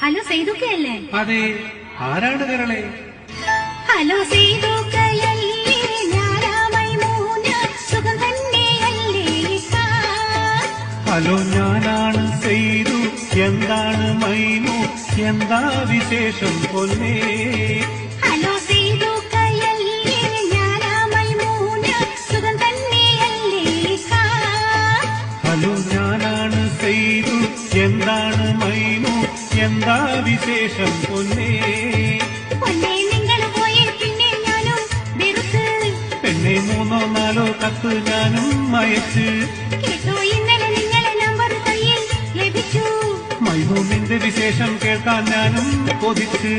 Hello സെയ്തുക്കയല്ലേ അതെ ആരാണ് കരളെ ഹലോ സേതുക്കയല്ലേ ഞാനാമൈ മൂന സുഖം തന്നെയല്ലേ കാ? ഹലോ ഞാനാണ് ചെയ്തു എന്താണ് മൈമു എന്താ വിശേഷം പൊന്നേ ഹലോ സേതുക്കയല്ലേ ഞാനാമൈ മൂന സുഖം തന്നെയല്ലേ കാ? ഹലോ ഞാനാണ് ചെയ്തു എന്താണ് മൈമു എന്താ വിശേഷം പൊന്നേ? പൊന്നേ നിങ്ങൾ പോയേ പിന്നെ ഞാനും വെറുത്ത്. പെണ്ണെ മൂന്നോ നാലോ കത്ത് ഞാനും അയച്ച്. കേട്ടോ ഇന്നലെ നിങ്ങളെ നമ്പർ കയ്യിൽ ലഭിച്ചു. മൈമു നിന്റെ വിശേഷം കേൾക്കാൻ ഞാനും കൊതിച്ച്.